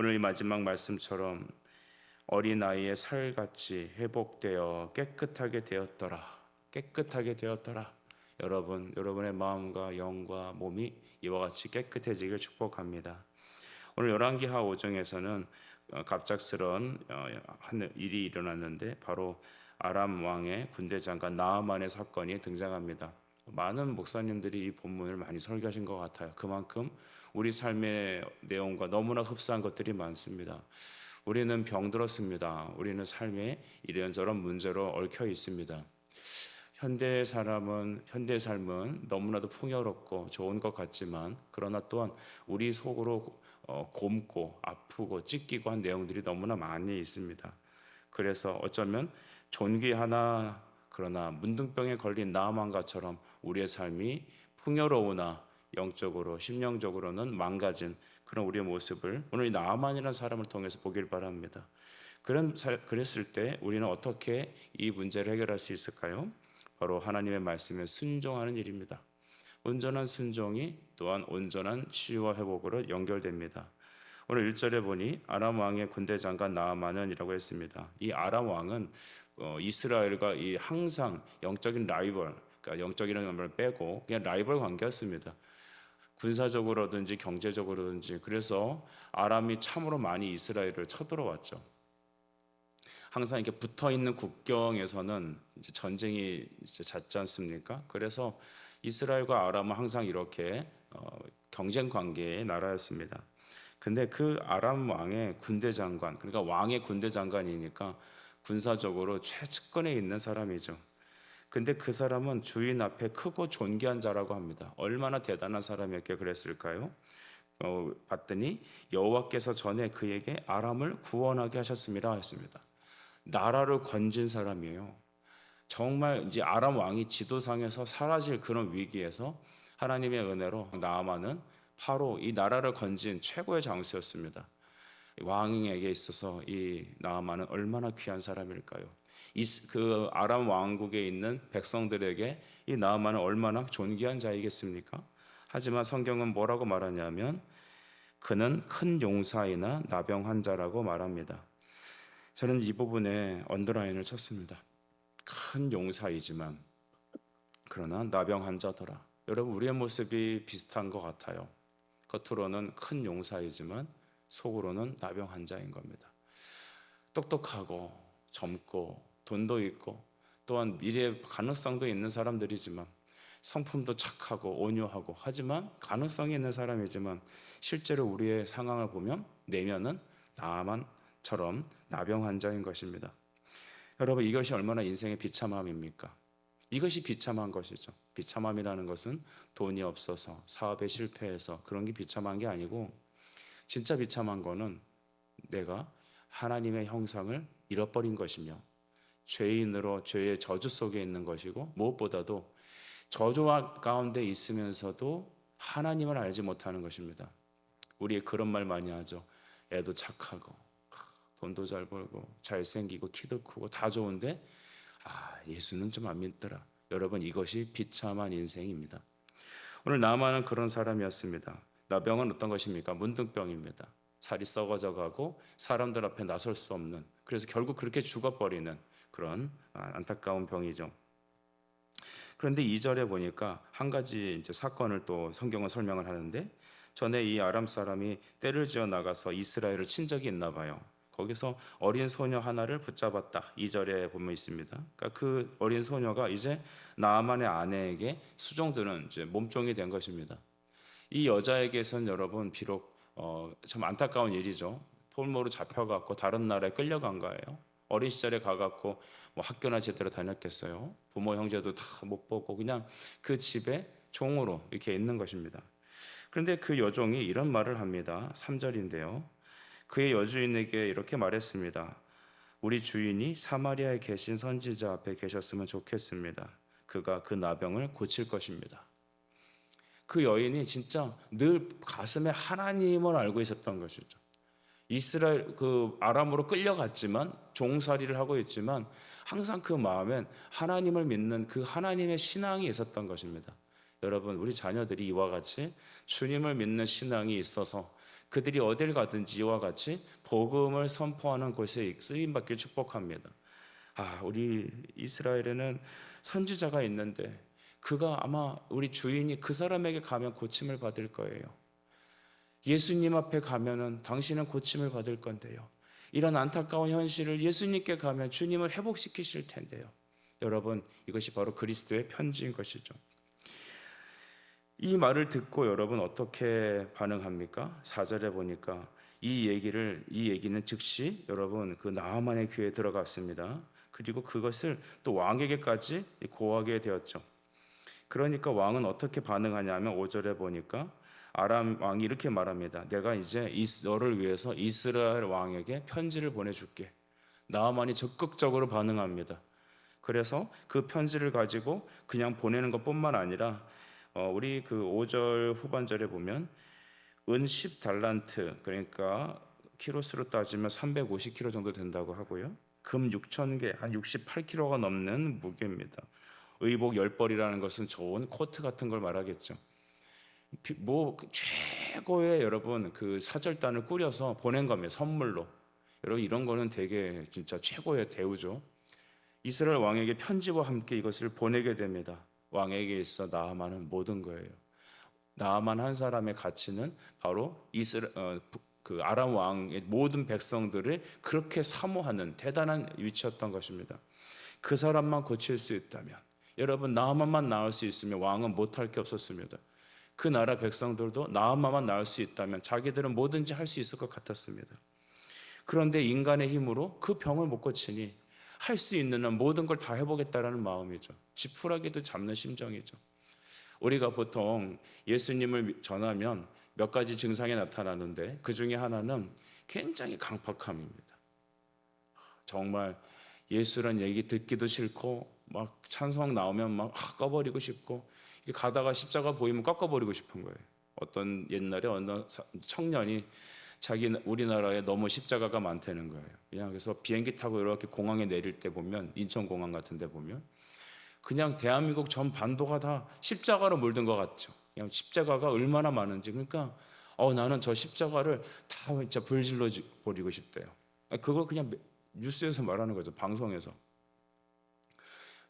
오늘 이 마지막 말씀처럼 어린 아이의 살같이 회복되어 깨끗하게 되었더라. 깨끗하게 되었더라. 여러분, 여러분의 마음과 영과 몸이 이와 같이 깨끗해지길 축복합니다. 오늘 열왕기하 5장에서는 어, 갑작스런 어, 한 일이 일어났는데 바로 아람 왕의 군대 장관 나아만의 사건이 등장합니다. 많은 목사님들이 이 본문을 많이 설교하신 것 같아요. 그만큼 우리 삶의 내용과 너무나 흡사한 것들이 많습니다. 우리는 병들었습니다. 우리는 삶에 이런저런 문제로 얽혀 있습니다. 현대 사람은 현대 삶은 너무나도 풍요롭고 좋은 것 같지만 그러나 또한 우리 속으로 어, 곰고 아프고 찢기고 한 내용들이 너무나 많이 있습니다. 그래서 어쩌면 존귀 하나 그러나 문둥병에 걸린 나만가처럼 우리의 삶이 풍요로우나 영적으로 심령적으로는 망가진 그런 우리의 모습을 오늘 이 나만이라는 사람을 통해서 보길 바랍니다. 그런 그랬을 때 우리는 어떻게 이 문제를 해결할 수 있을까요? 바로 하나님의 말씀에 순종하는 일입니다. 온전한 순종이 또한 온전한 치유와 회복으로 연결됩니다. 오늘 1절에 보니 아람 왕의 군대 장관 나아만은이라고 했습니다. 이 아람 왕은 어, 이스라엘과 이 항상 영적인 라이벌, 그러니까 영적이라는 말 빼고 그냥 라이벌 관계였습니다. 군사적으로든지 경제적으로든지 그래서 아람이 참으로 많이 이스라엘을 쳐들어왔죠. 항상 이렇게 붙어 있는 국경에서는 전쟁이 잦지 않습니까? 그래서 이스라엘과 아람은 항상 이렇게 어, 경쟁 관계의 나라였습니다. 근데 그 아람 왕의 군대 장관, 그러니까 왕의 군대 장관이니까 군사적으로 최측근에 있는 사람이죠. 근데 그 사람은 주인 앞에 크고 존귀한 자라고 합니다. 얼마나 대단한 사람이었게 그랬을까요? 어, 봤더니 여호와께서 전에 그에게 아람을 구원하게 하셨습니다 했습니다. 나라를 건진 사람이에요. 정말 이제 아람 왕이 지도상에서 사라질 그런 위기에서 하나님의 은혜로 나아만은 바로 이 나라를 건진 최고의 장수였습니다. 왕에게 있어서 이 나아만은 얼마나 귀한 사람일까요? 그 아람 왕국에 있는 백성들에게 이 나아만은 얼마나 존귀한 자이겠습니까? 하지만 성경은 뭐라고 말하냐면 그는 큰 용사이나 나병 환자라고 말합니다. 저는 이 부분에 언더라인을 쳤습니다. 큰 용사이지만 그러나 나병 환자더라. 여러분 우리의 모습이 비슷한 것 같아요. 겉으로는 큰 용사이지만 속으로는 나병 환자인 겁니다. 똑똑하고 젊고 돈도 있고 또한 미래 가능성도 있는 사람들이지만 성품도 착하고 온유하고 하지만 가능성이 있는 사람이지만 실제로 우리의 상황을 보면 내면은 나만처럼 나병 환자인 것입니다. 여러분 이것이 얼마나 인생의 비참함입니까? 이것이 비참한 것이죠. 비참함이라는 것은 돈이 없어서 사업에 실패해서 그런 게 비참한 게 아니고 진짜 비참한 거는 내가 하나님의 형상을 잃어버린 것이며 죄인으로 죄의 저주 속에 있는 것이고 무엇보다도 저주 가운데 있으면서도 하나님을 알지 못하는 것입니다. 우리 그런 말 많이 하죠. 애도 착하고 돈도 잘 벌고 잘생기고 키도 크고 다 좋은데 아 예수는 좀 안 믿더라. 여러분 이것이 비참한 인생입니다. 오늘 나만은 그런 사람이었습니다. 나병은 어떤 것입니까? 문둥병입니다. 살이 썩어져 가고 사람들 앞에 나설 수 없는 그래서 결국 그렇게 죽어버리는 그런 아, 안타까운 병이죠. 그런데 2절에 보니까 한 가지 이제 사건을 또 성경은 설명을 하는데 전에 이 아람 사람이 때를 지어 나가서 이스라엘을 친 적이 있나 봐요. 거기서 어린 소녀 하나를 붙잡았다. 2절에 보면 있습니다. 그러니까 그 어린 소녀가 이제 나아만의 아내에게 수종드는 이제 몸종이 된 것입니다. 이 여자에게선 여러분 비록 어, 참 안타까운 일이죠. 폴모로 잡혀갖고 다른 나라에 끌려간 거예요. 어린 시절에 가갖고 뭐 학교나 제대로 다녔겠어요. 부모 형제도 다 못 보고 그냥 그 집에 종으로 이렇게 있는 것입니다. 그런데 그 여종이 이런 말을 합니다. 3절인데요. 그의 여주인에게 이렇게 말했습니다. 우리 주인이 사마리아에 계신 선지자 앞에 계셨으면 좋겠습니다. 그가 그 나병을 고칠 것입니다. 그 여인이 진짜 늘 가슴에 하나님을 알고 있었던 것이죠. 이스라엘 그 아람으로 끌려갔지만 종살이를 하고 있지만 항상 그 마음엔 하나님을 믿는 그 하나님의 신앙이 있었던 것입니다. 여러분 우리 자녀들이 이와 같이 주님을 믿는 신앙이 있어서 그들이 어딜 가든지 이와 같이 복음을 선포하는 곳에 쓰임 받길 축복합니다. 아, 우리 이스라엘에는 선지자가 있는데 그가 아마 우리 주인이 그 사람에게 가면 고침을 받을 거예요. 예수님 앞에 가면은 당신은 고침을 받을 건데요. 이런 안타까운 현실을 예수님께 가면 주님을 회복시키실 텐데요. 여러분, 이것이 바로 그리스도의 편지인 것이죠. 이 말을 듣고 여러분 어떻게 반응합니까? 4절에 보니까 이 얘기를 이 얘기는 즉시 여러분 그 나아만의 귀에 들어갔습니다. 그리고 그것을 또 왕에게까지 고하게 되었죠. 그러니까 왕은 어떻게 반응하냐면 5절에 보니까 아람 왕이 이렇게 말합니다. 내가 이제 너를 위해서 이스라엘 왕에게 편지를 보내줄게. 나아만이 적극적으로 반응합니다. 그래서 그 편지를 가지고 그냥 보내는 것뿐만 아니라 어, 우리 그 5절 후반절에 보면 은 10달란트 그러니까 키로수로 따지면 350kg 정도 된다고 하고요. 금 6천 개, 한 68kg가 넘는 무게입니다. 의복 10벌이라는 것은 좋은 코트 같은 걸 말하겠죠. 비- 뭐그 최고의 여러분 그 사절단을 꾸려서 보낸 겁니다. 선물로. 여러분 이런 거는 되게 진짜 최고의 대우죠. 이스라엘 왕에게 편지와 함께 이것을 보내게 됩니다. 왕에게 있어 나아만은 모든 거예요. 나아만 한 사람의 가치는 바로 이스라 어, 부- 그 아람 왕의 모든 백성들을 그렇게 사모하는 대단한 위치였던 것입니다. 그 사람만 고칠 수 있다면 여러분 나아만만 나을 수 있으면 왕은 못할 게 없었습니다. 그 나라 백성들도 나아만만 나을 수 있다면 자기들은 뭐든지 할 수 있을 것 같았습니다. 그런데 인간의 힘으로 그 병을 못 고치니 할 수 있는 한 모든 걸 다 해보겠다라는 마음이죠. 지푸라기도 잡는 심정이죠. 우리가 보통 예수님을 전하면 몇 가지 증상이 나타나는데 그 중에 하나는 굉장히 강팍함입니다. 정말 예수란 얘기 듣기도 싫고 막 찬송 나오면 막 아, 꺼버리고 싶고 가다가 십자가 보이면 꺾어버리고 싶은 거예요. 어떤 옛날에 어느 사- 청년이 자기 우리나라에 너무 십자가가 많다는 거예요. 그냥 그래서 비행기 타고 이렇게 공항에 내릴 때 보면 인천 공항 같은 데 보면 그냥 대한민국 전 반도가 다 십자가로 물든 것 같죠. 그냥 십자가가 얼마나 많은지 그러니까 어 나는 저 십자가를 다 진짜 불질러 버리고 싶대요. 아, 그걸 그냥 뉴스에서 말하는 거죠. 방송에서.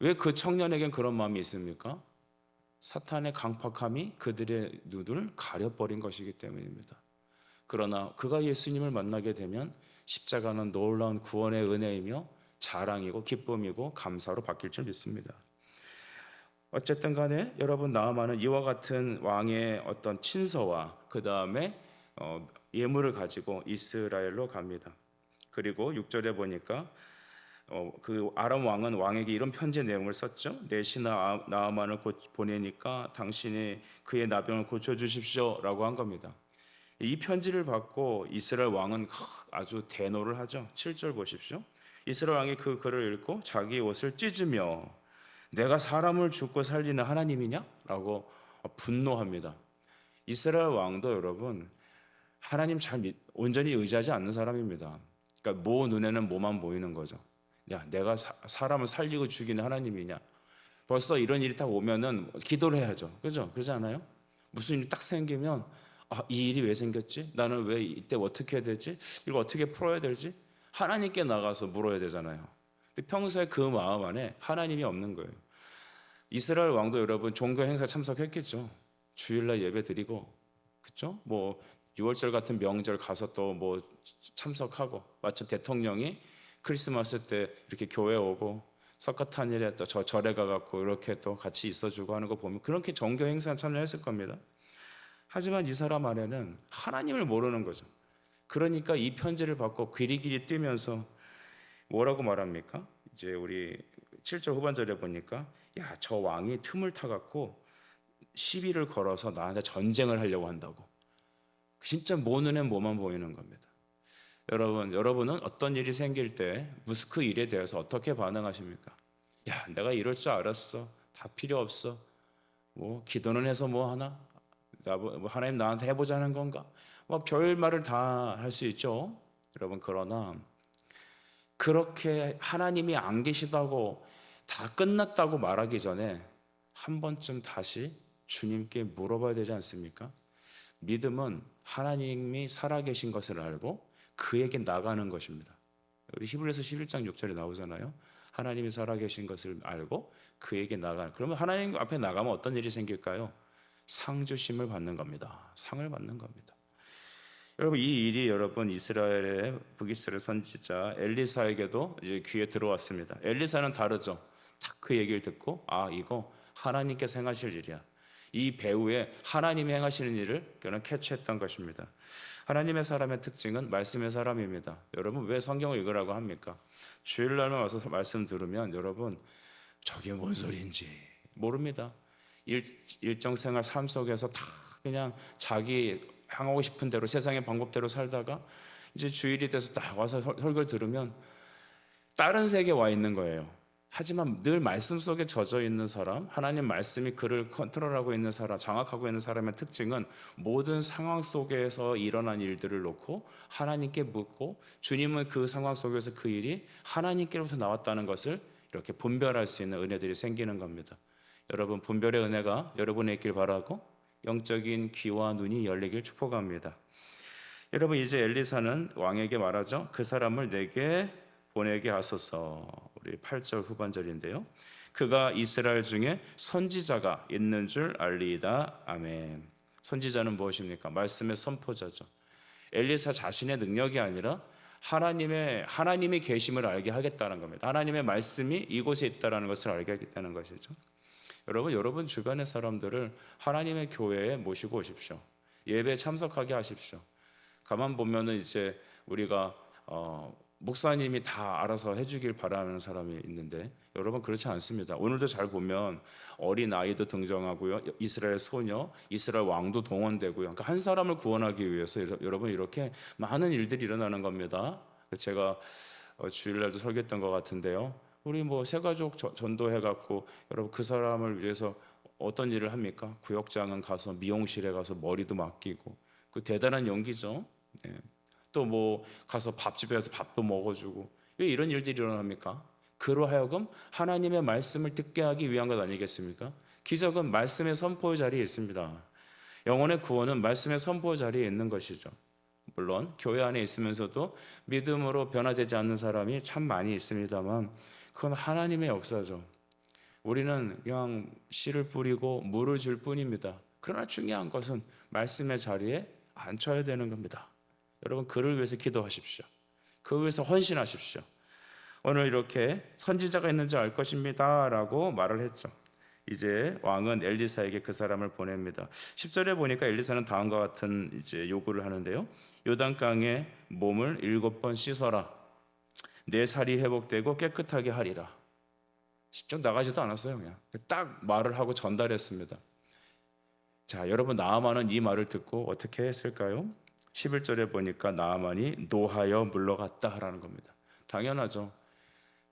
왜 그 청년에겐 그런 마음이 있습니까? 사탄의 강팍함이 그들의 눈을 가려버린 것이기 때문입니다. 그러나 그가 예수님을 만나게 되면 십자가는 놀라운 구원의 은혜이며 자랑이고 기쁨이고 감사로 바뀔 줄 믿습니다. 어쨌든 간에 여러분 나아만은 이와 같은 왕의 어떤 친서와 그 다음에 어, 예물을 가지고 이스라엘로 갑니다. 그리고 6절에 보니까 어, 그 아람 왕은 왕에게 이런 편지 내용을 썼죠. 내 신하 아- 나아만을 고- 보내니까 당신이 그의 나병을 고쳐 주십시오라고 한 겁니다. 이 편지를 받고 이스라엘 왕은 아주 대노를 하죠. 7절 보십시오. 이스라엘 왕이 그 글을 읽고 자기 옷을 찢으며 내가 사람을 죽고 살리는 하나님이냐라고 분노합니다. 이스라엘 왕도 여러분 하나님 잘 믿, 온전히 의지하지 않는 사람입니다. 그러니까 모 눈에는 뭐만 보이는 거죠. 야, 내가 사, 사람을 살리고 죽이는 하나님이냐? 벌써 이런 일이 딱 오면은 기도를 해야죠. 그죠? 그러지 않아요? 무슨 일이 딱 생기면 아, 이 일이 왜 생겼지? 나는 왜 이때 어떻게 해야 되지? 이거 어떻게 풀어야 되지? 하나님께 나가서 물어야 되잖아요. 근데 평소에 그 마음 안에 하나님이 없는 거예요. 이스라엘 왕도 여러분 종교 행사 참석했겠죠. 주일날 예배 드리고, 그죠? 뭐 6월절 같은 명절 가서 또 뭐 참석하고, 마침 대통령이 크리스마스 때 이렇게 교회 오고 석가탄일에 또 저 절에 가갖고 이렇게 또 같이 있어주고 하는 거 보면 그렇게 종교 행사 참여했을 겁니다. 하지만 이 사람 안에는 하나님을 모르는 거죠. 그러니까 이 편지를 받고 귀리귀리 뛰면서 뭐라고 말합니까? 이제 우리 7절 후반절에 보니까 야, 저 왕이 틈을 타갖고 시비를 걸어서 나한테 전쟁을 하려고 한다고. 진짜 모 눈엔 뭐만 보이는 겁니다. 여러분, 여러분은 어떤 일이 생길 때그 일에 대해서 어떻게 반응하십니까? 야, 내가 이럴 줄 알았어. 다 필요 없어. 뭐 기도는 해서 뭐 하나? 나 뭐 하나님 나한테 해보자는 건가? 뭐 별 말을 다 할 수 있죠. 여러분 그러나 그렇게 하나님이 안 계시다고 다 끝났다고 말하기 전에 한 번쯤 다시 주님께 물어봐야 되지 않습니까? 믿음은 하나님이 살아계신 것을 알고 그에게 나가는 것입니다. 우리 히브리서 11장 6절에 나오잖아요. 하나님이 살아계신 것을 알고 그에게 나가. 그러면 하나님 앞에 나가면 어떤 일이 생길까요? 상 주심을 받는 겁니다. 상을 받는 겁니다. 여러분 이 일이 여러분 이스라엘의 북이스라엘 선지자 엘리사에게도 이제 귀에 들어왔습니다. 엘리사는 다르죠. 딱 그 얘기를 듣고 아 이거 하나님께서 행하실 일이야. 이 배후에 하나님이 행하시는 일을 그는 캐치했던 것입니다. 하나님의 사람의 특징은 말씀의 사람입니다. 여러분 왜 성경을 읽으라고 합니까? 주일날만 와서 말씀 들으면 여러분 저게 뭔 소리인지 모릅니다. 일, 일정 생활 삶 속에서 다 그냥 자기 향하고 싶은 대로 세상의 방법대로 살다가 이제 주일이 돼서 딱 와서 설- 설교를 들으면 다른 세계에 와 있는 거예요. 하지만 늘 말씀 속에 젖어 있는 사람, 하나님 말씀이 그를 컨트롤하고 있는 사람, 장악하고 있는 사람의 특징은 모든 상황 속에서 일어난 일들을 놓고 하나님께 묻고 주님은 그 상황 속에서 그 일이 하나님께로부터 나왔다는 것을 이렇게 분별할 수 있는 은혜들이 생기는 겁니다. 여러분 분별의 은혜가 여러분에 있길 바라고 영적인 귀와 눈이 열리길 축복합니다. 여러분 이제 엘리사는 왕에게 말하죠. 그 사람을 내게 보내게 하소서. 우리 8절 후반절인데요. 그가 이스라엘 중에 선지자가 있는 줄 알리이다. 아멘. 선지자는 무엇입니까? 말씀의 선포자죠. 엘리사 자신의 능력이 아니라 하나님의 하나님의 계심을 알게 하겠다는 겁니다. 하나님의 말씀이 이곳에 있다라는 것을 알게 하겠다는 것이죠. 여러분, 여러분 주변의 사람들을 하나님의 교회에 모시고 오십시오. 예배에 참석하게 하십시오. 가만 보면은 이제 우리가 어, 목사님이 다 알아서 해주길 바라는 사람이 있는데 여러분 그렇지 않습니다. 오늘도 잘 보면 어린 아이도 등장하고요, 이스라엘 소녀, 이스라엘 왕도 동원되고요. 그러니까 한 사람을 구원하기 위해서 여러- 여러분 이렇게 많은 일들이 일어나는 겁니다. 제가 어, 주일날도 설교했던 것 같은데요. 우리 뭐 세가족 저- 전도해 갖고 여러분 그 사람을 위해서 어떤 일을 합니까? 구역장은 가서 미용실에 가서 머리도 맡기고 그 대단한 용기죠. 또 뭐 가서 밥집에 가서 밥도 먹어주고 왜 이런 일들이 일어납니까? 그로 하여금 하나님의 말씀을 듣게 하기 위한 것 아니겠습니까? 기적은 말씀의 선포의 자리에 있습니다. 영혼의 구원은 말씀의 선포 자리에 있는 것이죠. 물론 교회 안에 있으면서도 믿음으로 변화되지 않는 사람이 참 많이 있습니다만 그건 하나님의 역사죠. 우리는 그냥 씨를 뿌리고 물을 줄 뿐입니다. 그러나 중요한 것은 말씀의 자리에 앉혀야 되는 겁니다. 여러분 그를 위해서 기도하십시오. 그 위해서 헌신하십시오. 오늘 이렇게 선지자가 있는 줄 알 것입니다라고 말을 했죠. 이제 왕은 엘리사에게 그 사람을 보냅니다. 10절에 보니까 엘리사는 다음과 같은 이제 요구를 하는데요. 요단강에 몸을 일곱 번 씻어라. 내 살이 회복되고 깨끗하게 하리라. 직접 나가지도 않았어요. 그냥 딱 말을 하고 전달했습니다. 자, 여러분 나아만은 이 말을 듣고 어떻게 했을까요? 11절에 보니까 나아만이 노하여 물러갔다라는 겁니다. 당연하죠.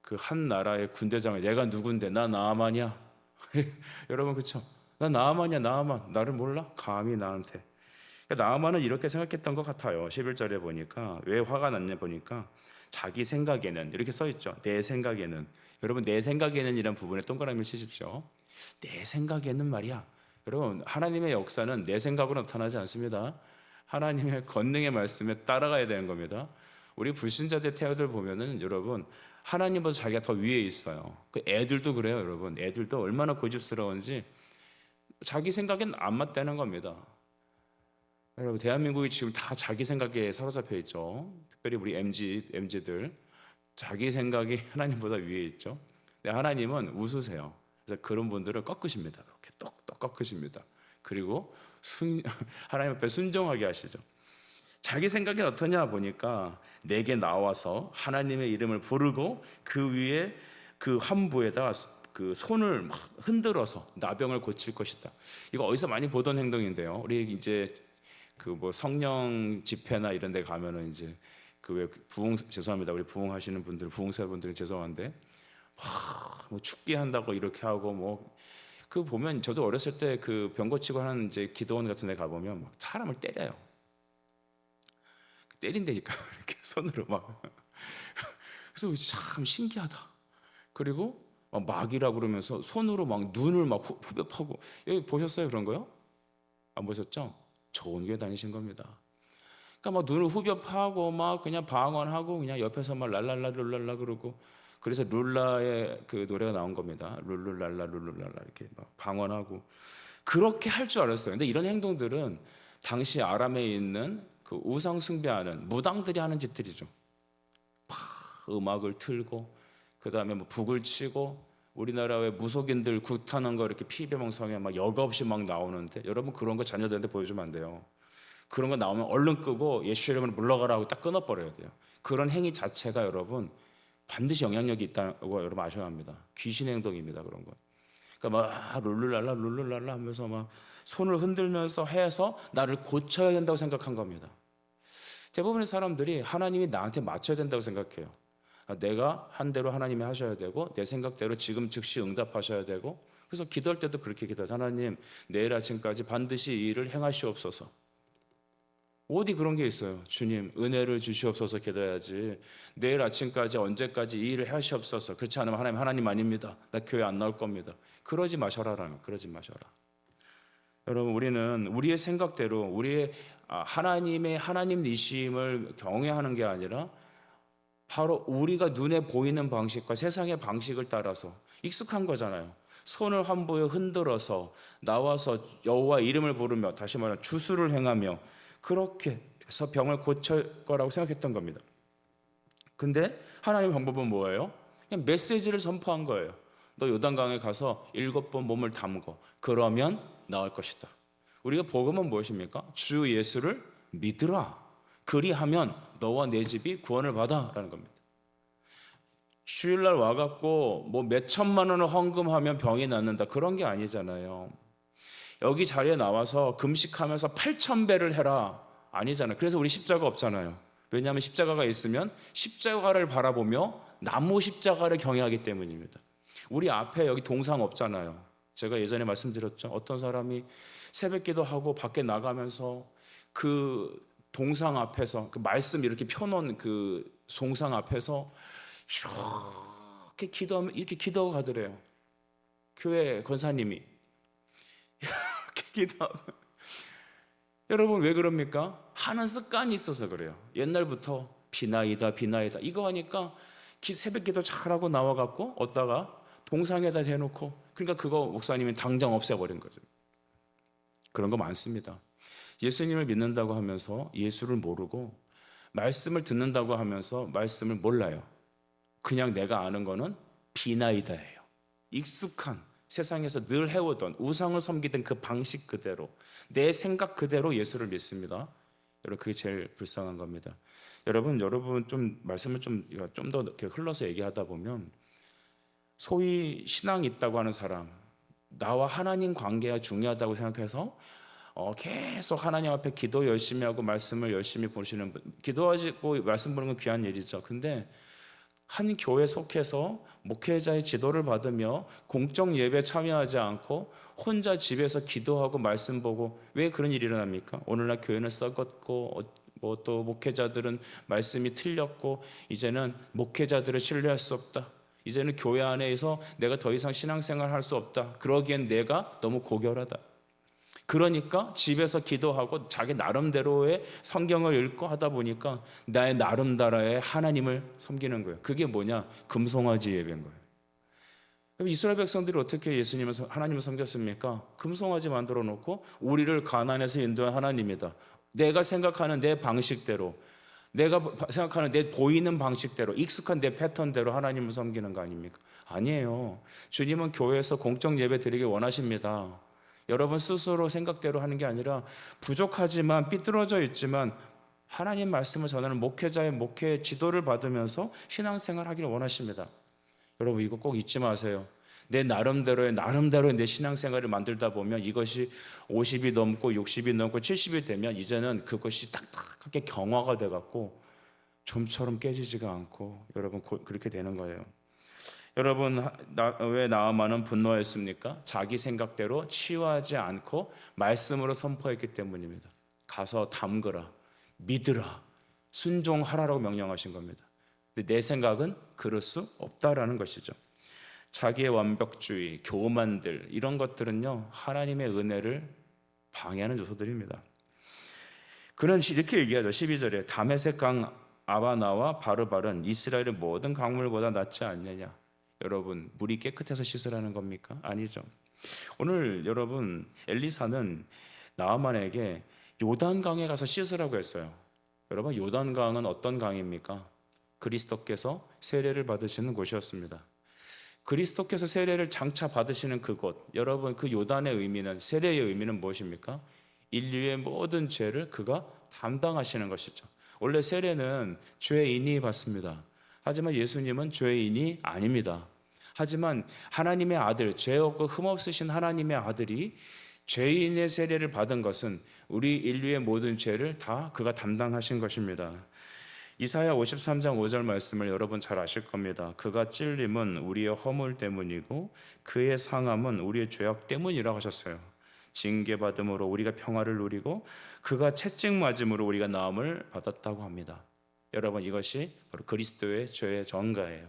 그 한 나라의 군대장이 내가 누군데 나 나아만이야. 여러분 그렇죠? 나 나아만이야 나아만 나를 몰라? 감히 나한테. 그러니까 나아만은 이렇게 생각했던 것 같아요. 11절에 보니까 왜 화가 났냐 보니까 자기 생각에는 이렇게 써 있죠. 내 생각에는 여러분 내 생각에는 이란 부분에 동그라미를 치십시오. 내 생각에는 말이야. 여러분 하나님의 역사는 내 생각으로 나타나지 않습니다. 하나님의 권능의 말씀에 따라가야 되는 겁니다. 우리 불신자들 태어들 보면은 여러분 하나님보다 자기가 더 위에 있어요. 그 애들도 그래요, 여러분. 애들도 얼마나 고집스러운지 자기 생각엔 안 맞다는 겁니다. 여러분 대한민국이 지금 다 자기 생각에 사로잡혀 있죠. 특별히 우리 MZ MZ들 자기 생각이 하나님보다 위에 있죠. 근데 하나님은 웃으세요. 그래서 그런 분들을 꺾으십니다. 이렇게 똑똑 꺾으십니다. 그리고 순, 하나님 앞에 순종하게 하시죠. 자기 생각이 어떠냐 보니까 내게 나와서 하나님의 이름을 부르고 그 위에 그 환부에다 그 손을 막 흔들어서 나병을 고칠 것이다. 이거 어디서 많이 보던 행동인데요. 우리 이제 그 뭐 성령 집회나 이런 데 가면은 이제 그 왜 부흥 죄송합니다. 우리 부흥 하시는 분들 부흥사 분들은 죄송한데 뭐 축기 한다고 이렇게 하고 뭐 그 보면 저도 어렸을 때 그 병 고치고 하는 이제 기도원 같은 데 가보면 막 사람을 때려요. 때린다니까 이렇게 손으로 막 그래서 참 신기하다. 그리고 막 막이라 그러면서 손으로 막 눈을 막 후- 후벼 파고 여기 보셨어요 그런 거요? 안 보셨죠? 좋은 교회 다니신 겁니다. 그러니까 막 눈을 후벼 파고 막 그냥 방언하고 그냥 옆에서 막 랄랄라 룰랄라 그러고 그래서 룰라의 그 노래가 나온 겁니다. 룰룰랄라 룰룰랄라 이렇게 막 방언하고 그렇게 할 줄 알았어요. 근데 이런 행동들은 당시 아람에 있는 그 우상 숭배하는 무당들이 하는 짓들이죠. 막 음악을 틀고 그 다음에 뭐 북을 치고 우리나라의 무속인들 굿하는 거 이렇게 피배망상에 막 여과 없이 막 나오는데 여러분 그런 거 자녀들한테 보여주면 안 돼요. 그런 거 나오면 얼른 끄고 예수 이름으로 물러가라 하고 딱 끊어버려야 돼요. 그런 행위 자체가 여러분 반드시 영향력이 있다고 여러분 아셔야 합니다. 귀신 행동입니다. 그런 건. 그러니까 막 룰루랄라 룰루랄라 하면서 막 손을 흔들면서 해서 나를 고쳐야 된다고 생각한 겁니다. 대부분의 사람들이 하나님이 나한테 맞춰야 된다고 생각해요. 아, 내가 한 대로 하나님이 하셔야 되고 내 생각대로 지금 즉시 응답하셔야 되고 그래서 기도할 때도 그렇게 기도하죠. 하나님 내일 아침까지 반드시 이 일을 행하시옵소서. 어디 그런 게 있어요. 주님 은혜를 주시옵소서 기도해야지. 내일 아침까지 언제까지 이 일을 하시옵소서. 그렇지 않으면 하나님 하나님 아닙니다. 나 교회 안 나올 겁니다. 그러지 마셔라라는 그러지 마셔라. 여러분 우리는 우리의 생각대로 우리의 아, 하나님의 하나님이심을 경외하는 게 아니라 바로 우리가 눈에 보이는 방식과 세상의 방식을 따라서 익숙한 거잖아요. 손을 환부에 흔들어서 나와서 여호와 이름을 부르며 다시 말하면 주수를 행하며 그렇게 해서 병을 고칠 거라고 생각했던 겁니다. 근데 하나님의 방법은 뭐예요? 그냥 메시지를 선포한 거예요. 너 요단강에 가서 일곱 번 몸을 담고 그러면 나을 것이다. 우리가 복음은 무엇입니까? 주 예수를 믿으라. 그리하면 너와 내 집이 구원을 받아라는 겁니다. 주일날 와갖고 뭐 몇 천만 원을 헌금하면 병이 낫는다 그런 게 아니잖아요. 여기 자리에 나와서 금식하면서 8천 배를 해라 아니잖아요. 그래서 우리 십자가 없잖아요. 왜냐하면 십자가가 있으면 십자가를 바라보며 나무 십자가를 경외하기 때문입니다. 우리 앞에 여기 동상 없잖아요. 제가 예전에 말씀드렸죠. 어떤 사람이 새벽기도 하고 밖에 나가면서 그 동상 앞에서 그 말씀 이렇게 펴놓은 그 송상 앞에서 이렇게 기도하면 이렇게 기도하고 가더래요. 교회 권사님이 이렇게 기도하고 여러분 왜 그럽니까? 하는 습관이 있어서 그래요. 옛날부터 비나이다 비나이다 이거 하니까 기- 새벽 기도 잘하고 나와갖고 얻다가 동상에다 대놓고 그러니까 그거 목사님이 당장 없애버린 거죠. 그런 거 많습니다. 예수님을 믿는다고 하면서 예수를 모르고 말씀을 듣는다고 하면서 말씀을 몰라요. 그냥 내가 아는 거는 비나이다예요. 익숙한 세상에서 늘 해오던 우상을 섬기던 그 방식 그대로 내 생각 그대로 예수를 믿습니다. 여러분 그게 제일 불쌍한 겁니다. 여러분 여러분 좀 말씀을 좀 좀 더 이렇게 흘러서 얘기하다 보면 소위 신앙이 있다고 하는 사람 나와 하나님 관계가 중요하다고 생각해서 어, 계속 하나님 앞에 기도 열심히 하고 말씀을 열심히 보시는 분 기도하고 말씀 보는 건 귀한 일이죠. 근데 한 교회 속해서 목회자의 지도를 받으며 공적 예배 참여하지 않고 혼자 집에서 기도하고 말씀 보고 왜 그런 일이 일어납니까? 오늘날 교회는 썩었고 뭐 또 목회자들은 말씀이 틀렸고 이제는 목회자들을 신뢰할 수 없다. 이제는 교회 안에서 내가 더 이상 신앙생활 할 수 없다. 그러기엔 내가 너무 고결하다. 그러니까 집에서 기도하고 자기 나름대로의 성경을 읽고 하다 보니까 나의 나름대로의 하나님을 섬기는 거예요. 그게 뭐냐? 금송아지 예배인 거예요. 이스라엘 백성들이 어떻게 예수님을 섬- 하나님을 섬겼습니까? 금송아지 만들어 놓고 우리를 가난에서 인도한 하나님이다. 내가 생각하는 내 방식대로 내가 생각하는 내 보이는 방식대로 익숙한 내 패턴대로 하나님을 섬기는 거 아닙니까? 아니에요. 주님은 교회에서 공적 예배 드리길 원하십니다. 여러분 스스로 생각대로 하는 게 아니라 부족하지만 삐뚤어져 있지만 하나님 말씀을 전하는 목회자의 목회 지도를 받으면서 신앙생활 하기를 원하십니다. 여러분 이거 꼭 잊지 마세요. 내 나름대로의 나름대로의 내 신앙생활을 만들다 보면 이것이 50이 넘고 60이 넘고 70이 되면 이제는 그것이 딱딱하게 경화가 돼 갖고 좀처럼 깨지지가 않고 여러분 고- 그렇게 되는 거예요. 여러분 나, 왜 나아만은 분노했습니까? 자기 생각대로 치유하지 않고 말씀으로 선포했기 때문입니다. 가서 담그라, 믿으라, 순종하라라고 명령하신 겁니다. 근데 내 생각은 그럴 수 없다라는 것이죠. 자기의 완벽주의, 교만들 이런 것들은요 하나님의 은혜를 방해하는 요소들입니다. 그는 이렇게 얘기하죠. 12절에 다메섹 강 아바나와 바르발은 이스라엘의 모든 강물보다 낫지 않느냐. 여러분 물이 깨끗해서 씻으라는 겁니까? 아니죠. 오늘 여러분 엘리사는 나아만에게 요단강에 가서 씻으라고 했어요. 여러분 요단강은 어떤 강입니까? 그리스도께서 세례를 받으시는 곳이었습니다. 그리스도께서 세례를 장차 받으시는 그곳, 여러분 그 요단의 의미는 세례의 의미는 무엇입니까? 인류의 모든 죄를 그가 담당하시는 것이죠. 원래 세례는 죄인이 받습니다. 하지만 예수님은 죄인이 아닙니다. 하지만 하나님의 아들, 죄 없고 흠 없으신 하나님의 아들이 죄인의 세례를 받은 것은 우리 인류의 모든 죄를 다 그가 담당하신 것입니다. 이사야 53장 5절 말씀을 여러분 잘 아실 겁니다. 그가 찔림은 우리의 허물 때문이고 그의 상함은 우리의 죄악 때문이라고 하셨어요. 징계받음으로 우리가 평화를 누리고 그가 채찍 맞음으로 우리가 나음을 받았다고 합니다. 여러분 이것이 바로 그리스도의 죄의 전가예요.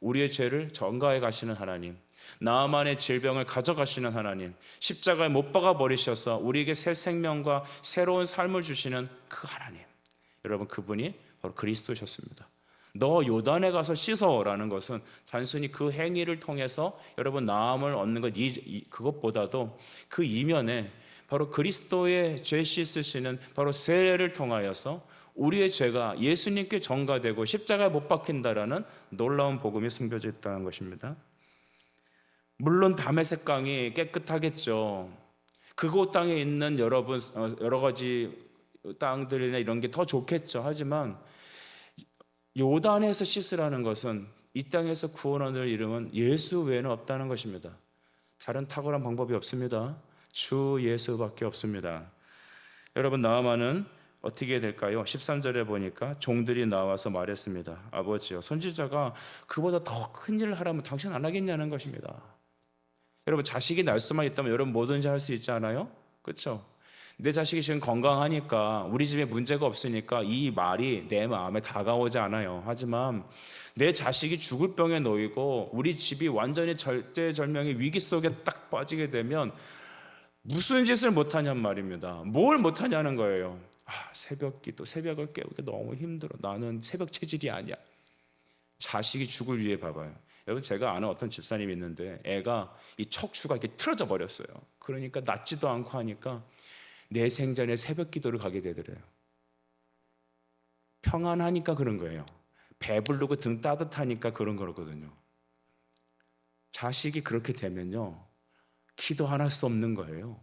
우리의 죄를 전가해 가시는 하나님, 나만의 질병을 가져가시는 하나님, 십자가에 못 박아 버리셔서 우리에게 새 생명과 새로운 삶을 주시는 그 하나님. 여러분 그분이 바로 그리스도셨습니다. 너 요단에 가서 씻어라는 것은 단순히 그 행위를 통해서 여러분 나음을 얻는 것 그것보다도 그 이면에 바로 그리스도의 죄 씻으시는 바로 세례를 통하여서 우리의 죄가 예수님께 전가되고 십자가에 못 박힌다라는 놀라운 복음이 숨겨져 있다는 것입니다. 물론 다메섹 강이 깨끗하겠죠. 그곳 땅에 있는 여러분 어, 여러 가지 땅들이나 이런 게 더 좋겠죠. 하지만 요단에서 씻으라는 것은 이 땅에서 구원원을 이름은 예수 외에는 없다는 것입니다. 다른 탁월한 방법이 없습니다. 주 예수밖에 없습니다. 여러분 나아만은 어떻게 될까요? 13절에 보니까 종들이 나와서 말했습니다. 아버지요 선지자가 그보다 더 큰 일을 하라면 당신 안 하겠냐는 것입니다. 여러분 자식이 날 수만 있다면 여러분 뭐든지 할 수 있지 않아요? 그렇죠? 내 자식이 지금 건강하니까 우리 집에 문제가 없으니까 이 말이 내 마음에 다가오지 않아요. 하지만 내 자식이 죽을 병에 놓이고 우리 집이 완전히 절대절명의 위기 속에 딱 빠지게 되면 무슨 짓을 못하냔 말입니다. 뭘 못하냐는 거예요. 아, 새벽 기도, 새벽을 깨우기 너무 힘들어. 나는 새벽 체질이 아니야. 자식이 죽을 위해 봐봐요. 여러분 제가 아는 어떤 집사님이 있는데 애가 이 척추가 이렇게 틀어져 버렸어요. 그러니까 낫지도 않고 하니까 내 생전에 새벽 기도를 가게 되더래요. 평안하니까 그런 거예요. 배부르고 등 따뜻하니까 그런 거거든요. 자식이 그렇게 되면요. 기도할 수 없는 거예요.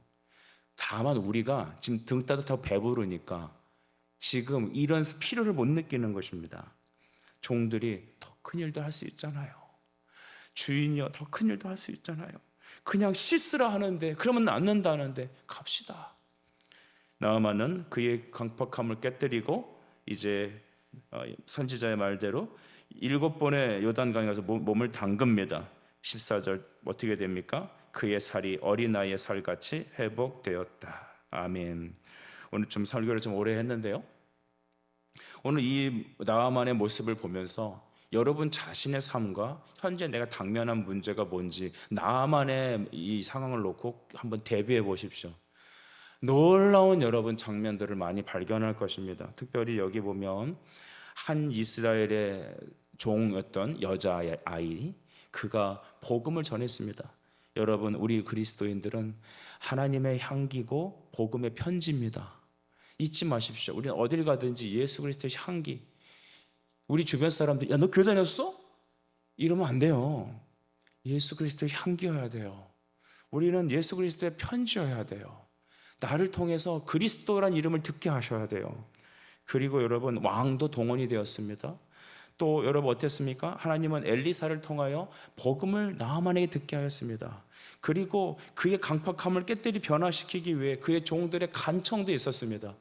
다만 우리가 지금 등 따뜻하고 배부르니까 지금 이런 필요를 못 느끼는 것입니다. 종들이 더 큰 일도 할 수 있잖아요. 주인이요 더 큰 일도 할 수 있잖아요. 그냥 씻으라 하는데 그러면 낫는다는데 갑시다. 나아만은 그의 강팍함을 깨뜨리고 이제 어, 선지자의 말대로 일곱 번의 요단강에 가서 몸- 몸을 담급니다. 14절 어떻게 됩니까? 그의 살이 어린아이의 살같이 회복되었다. 아멘. 오늘 좀 설교를 좀 오래 했는데요. 오늘 이 나아만의 모습을 보면서 여러분 자신의 삶과 현재 내가 당면한 문제가 뭔지 나만의 이 상황을 놓고 한번 대비해 보십시오. 놀라운 여러분 장면들을 많이 발견할 것입니다. 특별히 여기 보면 한 이스라엘의 종이었던 여자 아이 그가 복음을 전했습니다. 여러분 우리 그리스도인들은 하나님의 향기고 복음의 편지입니다. 잊지 마십시오. 우리는 어딜 가든지 예수 그리스도의 향기. 우리 주변 사람들 야 너 교회 다녔어? 이러면 안 돼요. 예수 그리스도의 향기여야 돼요. 우리는 예수 그리스도의 편지여야 돼요. 나를 통해서 그리스도란 이름을 듣게 하셔야 돼요. 그리고 여러분 왕도 동원이 되었습니다. 또 여러분 어땠습니까? 하나님은 엘리사를 통하여 복음을 나만에게 듣게 하였습니다. 그리고 그의 강팍함을 깨뜨리 변화시키기 위해 그의 종들의 간청도 있었습니다.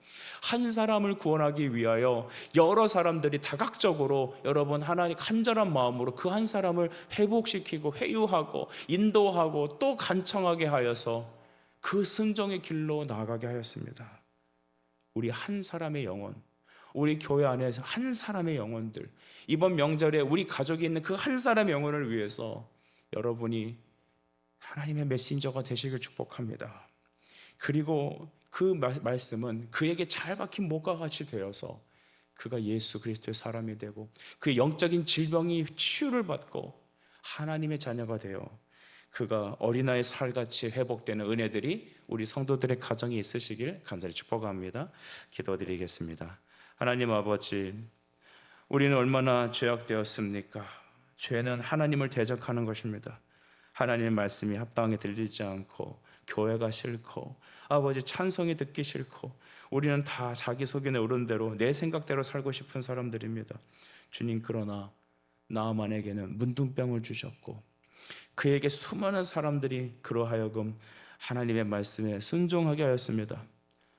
한 사람을 구원하기 위하여 여러 사람들이 다각적으로 여러분 하나님 간절한 마음으로 그 한 사람을 회복시키고 회유하고 인도하고 또 간청하게 하여서 그 순종의 길로 나아가게 하였습니다. 우리 한 사람의 영혼, 우리 교회 안에서 한 사람의 영혼들, 이번 명절에 우리 가족이 있는 그 한 사람의 영혼을 위해서 여러분이 하나님의 메신저가 되시길 축복합니다. 그리고 그 마- 말씀은 그에게 잘 박힌 목과 같이 되어서 그가 예수 그리스도의 사람이 되고 그 영적인 질병이 치유를 받고 하나님의 자녀가 되어 그가 어린아이 살같이 회복되는 은혜들이 우리 성도들의 가정에 있으시길 간절히 축복합니다. 기도드리겠습니다. 하나님 아버지, 우리는 얼마나 죄악되었습니까? 죄는 하나님을 대적하는 것입니다. 하나님의 말씀이 합당하게 들리지 않고 교회가 싫고 아버지 찬송이 듣기 싫고 우리는 다 자기 속에 오른 대로 내 생각대로 살고 싶은 사람들입니다. 주님 그러나 나만에게는 문둥병을 주셨고 그에게 수많은 사람들이 그러하여금 하나님의 말씀에 순종하게 하였습니다.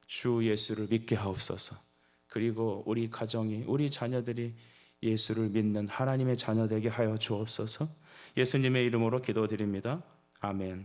주 예수를 믿게 하옵소서. 그리고 우리 가정이 우리 자녀들이 예수를 믿는 하나님의 자녀 되게 하여 주옵소서. 예수님의 이름으로 기도드립니다. 아멘.